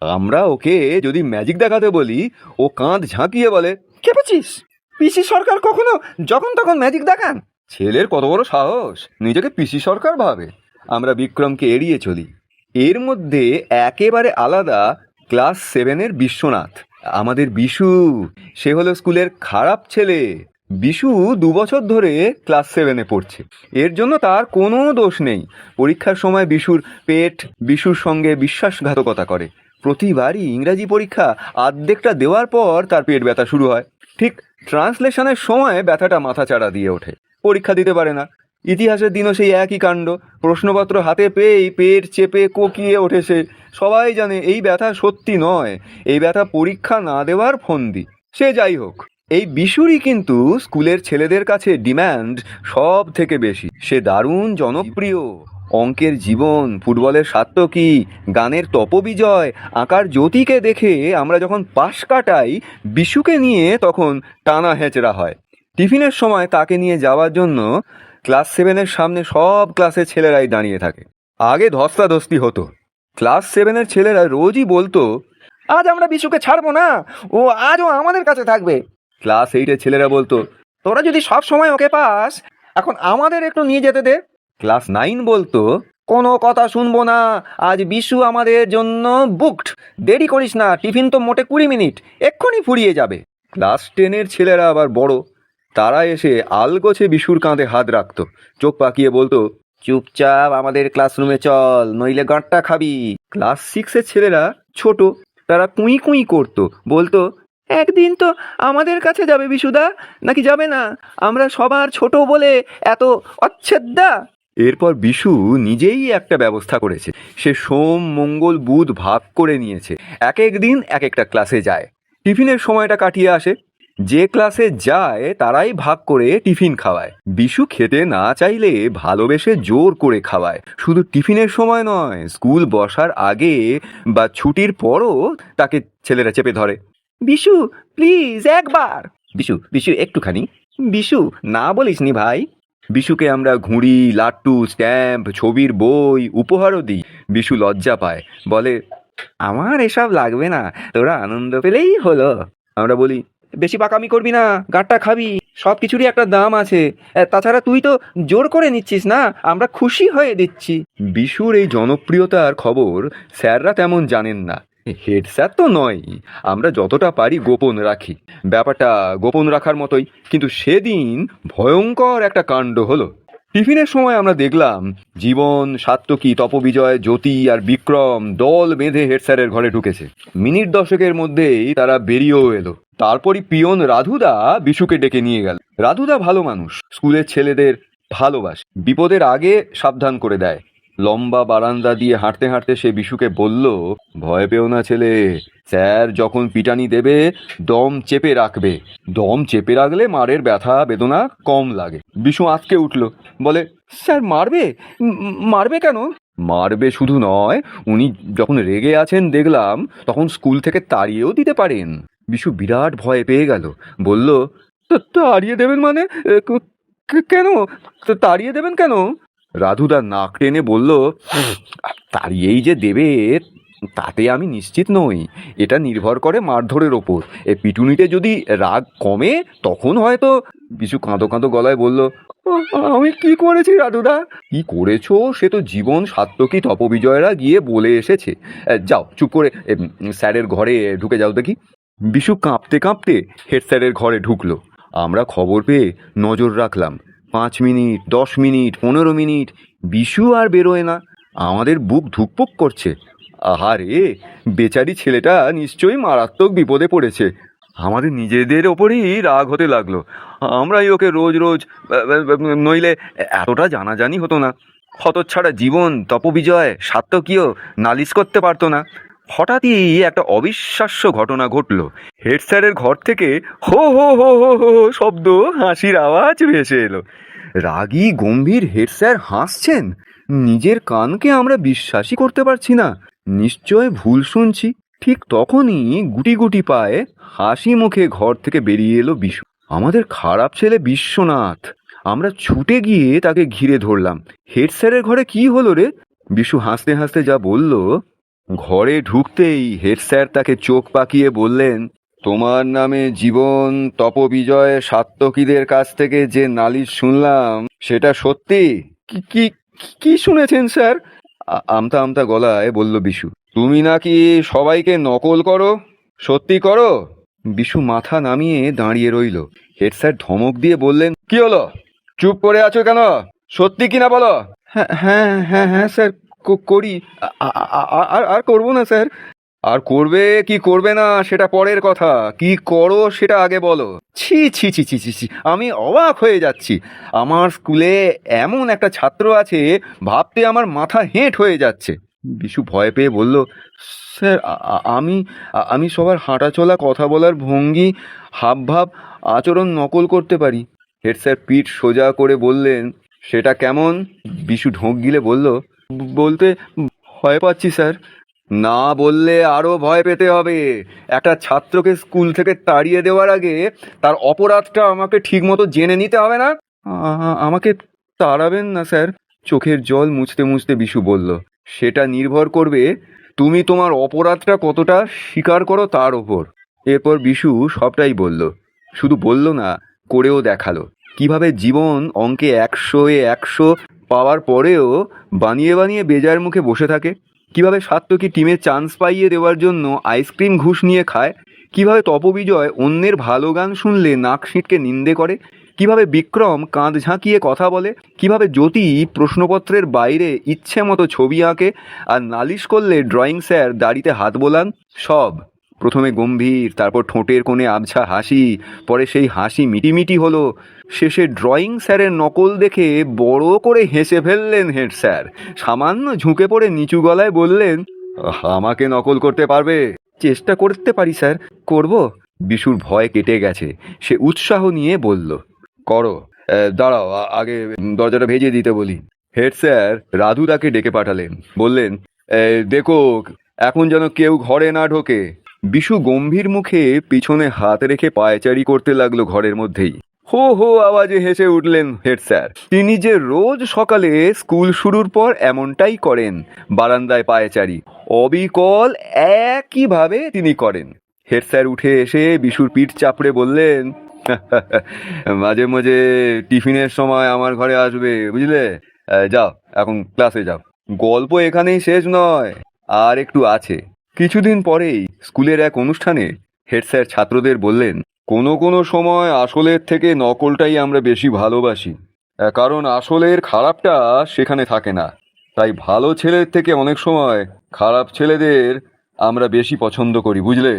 আমরা ওকে যদি ম্যাজিক দেখাতে বলি, ও কাঁধ ঝাঁকিয়ে বলে খেপেছিস পিসি সরকার কখনো যখন তখন ম্যাজিক দেখান? ছেলের কত বড় সাহস, নিজেকে পিসি সরকার ভাবে। আমরা বিক্রমকে এড়িয়ে চলি। এর মধ্যে একেবারে আলাদা ক্লাস সেভেনের বিশ্বনাথ, আমাদের বিশু। সে হলো স্কুলের খারাপ ছেলে। বিশু দু বছর ধরে ক্লাস সেভেনে পড়ছে। এর জন্য তার কোনো দোষ নেই। পরীক্ষার সময় বিশুর পেট বিশুর সঙ্গে বিশ্বাসঘাতকতা করে। প্রতিবারই ইংরাজি পরীক্ষা আর্ধেকটা দেওয়ার পর তার পেট ব্যথা শুরু হয়। ঠিক ট্রান্সলেশনের সময় ব্যথাটা মাথা চাড়া দিয়ে ওঠে। পরীক্ষা দিতে পারে না। ইতিহাসের দিনও সেই একই কাণ্ড। প্রশ্নপত্র হাতে পেয়েই পেট চেপে কোকিয়ে ওঠে সে। সবাই জানে এই ব্যথা সত্যি নয়। এই ব্যথা পরীক্ষা না দেওয়ার ফন্দি। সে যাই হোক, এই বিশুরই কিন্তু স্কুলের ছেলেদের কাছে ডিম্যান্ড সব থেকে বেশি। সে দারুণ জনপ্রিয়। অঙ্কের জীবন, ফুটবলের সাত্তকী গানের তপবিজয়, আঁকার জ্যোতিকে দেখে আমরা যখন পাশ কাটাই, বিশুকে নিয়ে তখন টানা হেঁচড়া হয়। টিফিনের সময় তাকে নিয়ে যাওয়ার জন্য ক্লাস সেভেনের সামনে সব ক্লাসের ছেলেরাই দাঁড়িয়ে থাকে। আগে ধস্তাধস্তি হতো। ক্লাস সেভেনের ছেলেরা রোজই বলতো, আজ আমরা বিশুকে ছাড়বো না, ও আজও আমাদের কাছে থাকবে। ক্লাস এইটের ছেলেরা বলতো, তোরা যদি সব সময় ওকে পাস, এখন আমাদের একটু নিয়ে যেতে দে। ক্লাস নাইন বলতো, কোনো কথা শুনব না, আজ বিশু আমাদের জন্য বুকড দেরি করিস না, টিফিন তো মোটে কুড়ি মিনিট, এক্ষুনি ফুরিয়ে যাবে। ক্লাস টেনের ছেলেরা আবার বড়। তারা এসে আলগোছে বিশুর কাঁধে হাত রাখতো। চোখ পাকিয়ে বলতো, চুপচাপ আমাদের ক্লাসরুমে চল, নইলে গাঁটটা খাবি। ক্লাস সিক্সের ছেলেরা ছোট, তারা কুঁই কুঁই করতো। বলতো, একদিন তো আমাদের কাছে যাবে বিশুদা, নাকি যাবে না? আমরা সবার ছোট বলে এত অচ্ছেদ্যা এরপর বিশু নিজেই একটা ব্যবস্থা করেছে। সে সোম, মঙ্গল, বুধ ভাগ করে নিয়েছে। এক এক দিন এক একটা ক্লাসে যায়। টিফিনের সময়টা কাটিয়ে আসে। যে ক্লাসে যায়, তারাই ভাগ করে টিফিন খাওয়ায়। বিশু খেতে না চাইলে ভালোবেসে জোর করে খাওয়ায়। শুধু টিফিনের সময় নয়, স্কুল বসার আগে বা ছুটির পরও তাকে ছেলেরা চেপে ধরে। বিশু, প্লিজ, একবার! বিশু বিশু, একটুখানি। বিশু, না বলিস নি ভাই। বিশুকে আমরা ঘুড়ি, লাট্টু, স্ট্যাম্প, ছবির বই, উপহারও দিই। বিশু লজ্জা পায়, বলে, আমার এসব লাগবে না, তোরা আনন্দ পেলেই হলো। আমরা বলি, বেশি পাকামি করবি না, গাঁটটা খাবি সব কিছুরই একটা দাম আছে। তাছাড়া তুই তো জোর করে নিচ্ছিস না, আমরা খুশি হয়ে দিচ্ছি। বিশুর এই জনপ্রিয়তার খবর স্যাররা তেমন জানেন না। হেড স্যার তো নয়। আমরা যতটা পারি গোপন রাখি। ব্যাপারটা গোপন রাখার মতোই। কিন্তু সেদিন ভয়ঙ্কর একটা কাণ্ড হলো। টিফিনের সময় আমরা দেখলাম, জীবন সাত্তকী তপবিজয়, জ্যোতি আর বিক্রম দল বেঁধে হেড স্যারের ঘরে ঢুকেছে। মিনিট দশকের মধ্যেই তারা বেরিয়েও এলো। তারপরই পিয়ন রাধুদা বিশুকে ডেকে নিয়ে গেল। রাধুদা ভালো মানুষ। স্কুলের ছেলেদের ভালোবাসে। বিপদের আগে সাবধান করে দেয়। লম্বা বারান্দা দিয়ে হাঁটতে হাঁটতে সে বিশুকে বলল, ভয় পেও না ছেলে, স্যার যখন পিটানি দেবে, দম চেপে রাখবে। দম চেপে রাখলে মারের ব্যথা, বেদনা কম লাগে। বিশু আঁতকে উঠল, বলে, স্যার মারবে? মারবে কেন? মারবে শুধু নয়, উনি যখন রেগে আছেন দেখলাম, তখন স্কুল থেকে তাড়িয়েও দিতে পারেন। বিশু বিরাট ভয় পেয়ে গেল, বলল, "তা- তাড়িয়ে দেবেন মানে? কেন? তাড়িয়ে দেবেন কেন? রাধুদা নাক টেনে বলল তাড়িয়েই যে দেবে, তাতে আমি নিশ্চিত নই। এটা নির্ভর করে মারধরের ওপর। এ পিটুনিতে যদি রাগ কমে, তখন হয়তো বিশু কাঁদো কাঁদো গলায় বলল, আমি কি করেছি রাধুদা? কি করেছ? সে তো জীবন সাত্তকী তপবিজয়রা গিয়ে বলে এসেছে। যাও, চুপ করে স্যারের ঘরে ঢুকে যাও দেখি। বিশু কাঁপতে কাঁপতে হেড স্যারের ঘরে ঢুকলো। আমরা খবর পেয়ে নজর রাখলাম। পাঁচ মিনিট, দশ মিনিট, পনেরো মিনিট, বিশু আর বেরোয় না। আমাদের বুক ধুকপুক করছে। আহারে, বেচারি ছেলেটা নিশ্চয়ই মারাত্মক বিপদে পড়েছে। আমাদের নিজেদের ওপরই রাগ হতে লাগল। আমরাই ওকে রোজ রোজ নইলে এতটা জানাজানি হতো না। হতচ্ছাড়া জীবন, তপবিজয় সাত্তকীয় নালিশ করতে পারতো না। হঠাৎই একটা অবিশ্বাস্য ঘটনা ঘটলো। হেড স্যারের ঘর থেকে হো হো হো হো হো শব্দ, হাসির আওয়াজ ভেসে এলো। রাগী, গম্ভীর হেড স্যার হাসছেন। নিজের কানকে আমরা বিশ্বাসই করতে পারছি না। নিশ্চয় ভুল শুনছি। ঠিক তখনই গুটি গুটি পায়ে হাসি মুখে ঘর থেকে বেরিয়ে এলো বিশু। আমাদের খারাপ ছেলে বিশ্বনাথ। আমরা ছুটে গিয়ে তাকে ঘিরে ধরলাম। হেড স্যারের ঘরে কি হলো রে? বিশু হাসতে হাসতে যা বলল ঘরে ঢুকতেই হেড স্যার তাকে চোখ পাকিয়ে বললেন, তোমার নামে জীবন তপবিজয় সাত্তকীদের কাছ থেকে যে নালিশ শুনলাম, সেটা সত্যি? কি কি কি শুনেছেন স্যার? আমতা আমতা গলায় বলল বিশু, তুমি নাকি সবাইকে নকল করো? সত্যি করো? বিশু মাথা নামিয়ে দাঁড়িয়ে রইল। হেড স্যার ধমক দিয়ে বললেন, কি হলো? চুপ করে আছো কেন? সত্যি কিনা বলো? হ্যাঁ হ্যাঁ হ্যাঁ হ্যাঁ স্যার করি। আর আর করব না, স্যার। আর করবে কি করবে না, সেটা পরের কথা। কি করো, সেটা আগে বলো। ছি ছি ছি ছি ছি ছি। আমি অবাক হয়ে যাচ্ছি। আমার স্কুলে এমন একটা ছাত্র আছে, ভাবতে আমার মাথা হেঁট হয়ে যাচ্ছে। বিশু ভয় পেয়ে বলল, স্যার আমি আমি সবার হাঁটাচলা, কথা বলার ভঙ্গি, হাবভাব, আচরণ নকল করতে পারি। হেড স্যার পিঠ সোজা করে বললেন, সেটা কেমন? বিশু ঢোক গিলে বলল বলতে ভয় পাচ্ছি স্যার। না বললে আরও ভয় পেতে হবে। একটা ছাত্রকে স্কুল থেকে তাড়িয়ে দেওয়ার আগে তার অপরাধটা আমাকে ঠিকমতো জেনে নিতে হবে না? আমাকে তাড়াবেন না স্যার। চোখের জল মুছতে মুছতে বিশু বলল সেটা নির্ভর করবে তুমি তোমার অপরাধটা কতটা স্বীকার করো তার ওপর। এরপর বিশু সবটাই বলল শুধু বলল না করেও দেখাল। কীভাবে জীবন অঙ্কে একশো এ একশো পাওয়ার পরেও বানিয়ে বানিয়ে বেজার মুখে বসে থাকে। কীভাবে সাত্তকী টিমে চান্স পাইয়ে দেওয়ার জন্য আইসক্রিম ঘুষ নিয়ে খায়? কীভাবে তপবিজয় অন্যের ভালো গান শুনলে নাক সিঁটকে নিন্দে করে? কীভাবে বিক্রম কাঁধ ঝাঁকিয়ে কথা বলে? কীভাবে জ্যোতি প্রশ্নপত্রের বাইরে ইচ্ছে মতো ছবি আঁকে? আর নালিশ করলে ড্রয়িং স্যার দাড়িতে হাত বোলান? সব। প্রথমে গম্ভীর, তারপর ঠোঁটের কোণে আবছা হাসি, পরে সেই হাসি মিটিমিটি হলো। শেষে ড্রয়িং স্যারের নকল দেখে বড় করে হেসে ফেললেন হেড স্যার। সামান্য ঝুঁকে পড়ে নিচু গলায় বললেন আমাকে নকল করতে পারবে? চেষ্টা করতে পারি, স্যার। করব? বিশুর ভয় কেটে গেছে। সে উৎসাহ নিয়ে বলল, করো। দাঁড়াও আগে দরজাটা ভেজে দিতে বলি। হেড স্যার রাধু তাকে ডেকে পাঠালেন। বললেন দেখো, এখন যেন কেউ ঘরে না ঢোকে। বিশু গম্ভীর মুখে পিছনে হাত রেখে পায়চারি করতে লাগল ঘরের মধ্যেই। হো হো, আওয়াজে হেসে উঠলেন হেড স্যার। তিনি যে রোজ সকালে স্কুল শুরুর পর এমনটাই করেন, বারান্দায় পায়চারি। অবিকল একইভাবে তিনি করেন। হেড স্যার উঠে এসে বিশুর পিঠ চাপড়ে বললেন মাঝে মাঝে টিফিনের সময় আমার ঘরে আসবে, বুঝলে? যাও, এখন ক্লাসে যাও। গল্প এখানেই শেষ নয়, আর একটু আছে। কিছুদিন পরেই স্কুলের এক অনুষ্ঠানে হেড স্যার ছাত্রদের বললেন, কোনো কোনো সময় আসলের থেকে নকলটাই আমরা বেশি ভালোবাসি। কারণ আসলের খারাপটা সেখানে থাকে না। তাই ভালো ছেলের থেকে অনেক সময় খারাপ ছেলেদের আমরা বেশি পছন্দ করি, বুঝলে?